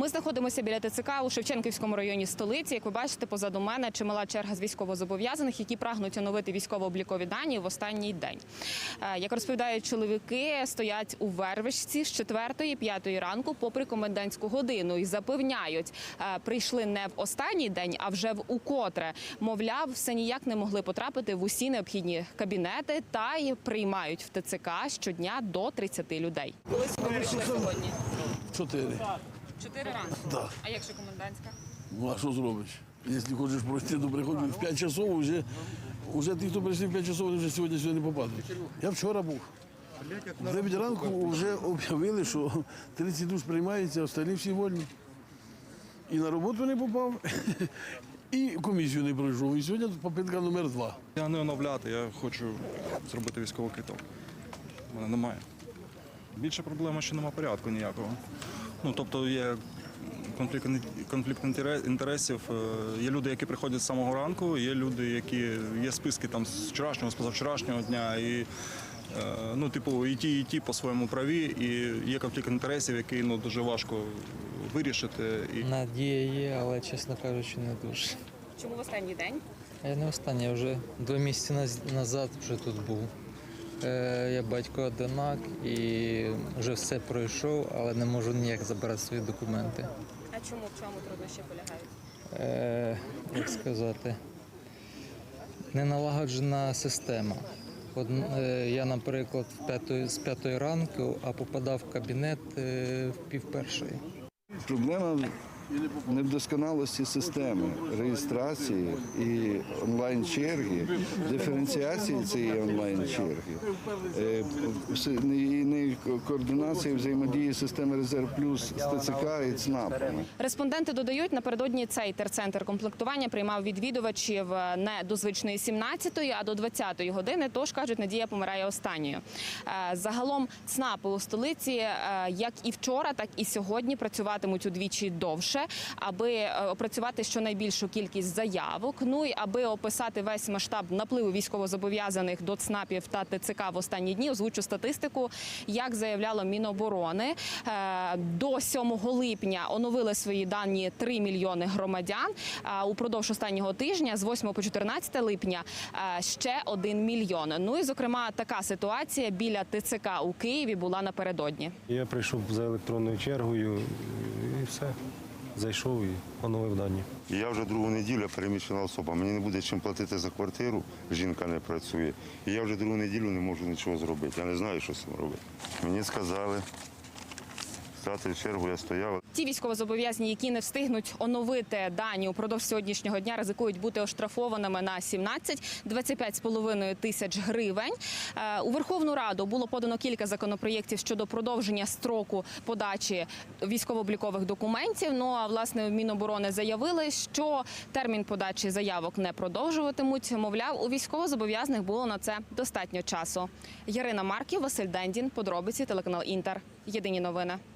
Ми знаходимося біля ТЦК у Шевченківському районі столиці. Як ви бачите, позаду мене чимала черга з військовозобов'язаних, які прагнуть оновити військово-облікові дані в останній день. Е, Як розповідають чоловіки, стоять у вервичці з 4-5 ранку, попри комендантську годину, і запевняють, е, прийшли не в останній день, а вже в укотре. Мовляв, все ніяк не могли потрапити в усі необхідні кабінети та й приймають в ТЦК щодня до 30 людей. Коли сюди прийшли сьогодні? Чотири. Чотири ранку. Да. А якщо комендантська? Ну а що зробиш? Якщо хочеш пройти, то приходь в 5 часов, вже, вже ті, хто прийшли в 5 часов, вони вже сьогодні сюди не попадуть. Я вчора був. В 9 ранку вже об'явили, що 30 душ приймається, остальні всі вольні. І на роботу не попав, і комісію не пройшов. І сьогодні попитка номер два. Я не оновляти, я хочу зробити військовий квиток. У мене немає. Більше проблема, що немає порядку ніякого. Ну, тобто є конфлікт, конфлікт інтере- інтересів. Е, Є люди, які приходять з самого ранку, є люди, які є списки там з вчорашнього, з позавчорашнього дня. І, е, ну, типу, і ті, і ті по-своєму праві, і є конфлікт інтересів, який ну, дуже важко вирішити. І... Надія є, але чесно кажучи, не дуже. Чому в останній день? Я не останній, я вже два місяці наз- назад вже тут був. Е, я батько одинак і вже все пройшов, але не можу ніяк забрати свої документи. А чому в чому труднощі полягають? Е, як сказати, не налагоджена система. От, е, я, наприклад, в п'ятої, з п'ятої ранку, а попадав в кабінет е, в пів першої. Проблема в недосконалості системи реєстрації і онлайн-черги, диференціації цієї онлайн-черги, е, координації взаємодії системи Резерв Плюс з ТЦК і ЦНАПами. Респонденти додають, напередодні цей терцентр комплектування приймав відвідувачів е, не до звичної 17-ї, а до 20-ї години. Тож кажуть, Надія помирає останньою. Е, Загалом ЦНАПи у столиці, як і вчора, так і сьогодні працюватимуть удвічі довше, аби е, опрацювати щонайбільшу кількість заявок. Ну і аби описати весь масштаб напливу військовозобов'язаних до ЦНАПів та ТЦК в останні дні. Озвучу статистику, як заявляло Міноборони е, до 7 липня оновили свої дані 3 мільйони громадян. А упродовж останнього тижня, з 8 по 14 липня, е, ще 1 мільйон. Ну і зокрема, така ситуація біля ТЦК у Києві була напередодні. Я прийшов за електронною чергою і все. Зайшов і оновив дані. Я вже другу неділю переміщена особа. Мені не буде чим платити за квартиру, жінка не працює. І я вже другу неділю не можу нічого зробити. Я не знаю, що з цим робити. Мені сказали, стати в чергу, я стояв. Ті військовозобов'язані, які не встигнуть оновити дані упродовж сьогоднішнього дня, ризикують бути оштрафованими на 17-25,5 тисяч гривень. Е, У Верховну Раду було подано кілька законопроєктів щодо продовження строку подачі військово-облікових документів. Ну а власне Міноборони заявили, що термін подачі заявок не продовжуватимуть. Мовляв, у військовозобов'язаних було на це достатньо часу. Ярина Марків, Василь Дендін, подробиці телеканал Інтер. Єдині новини.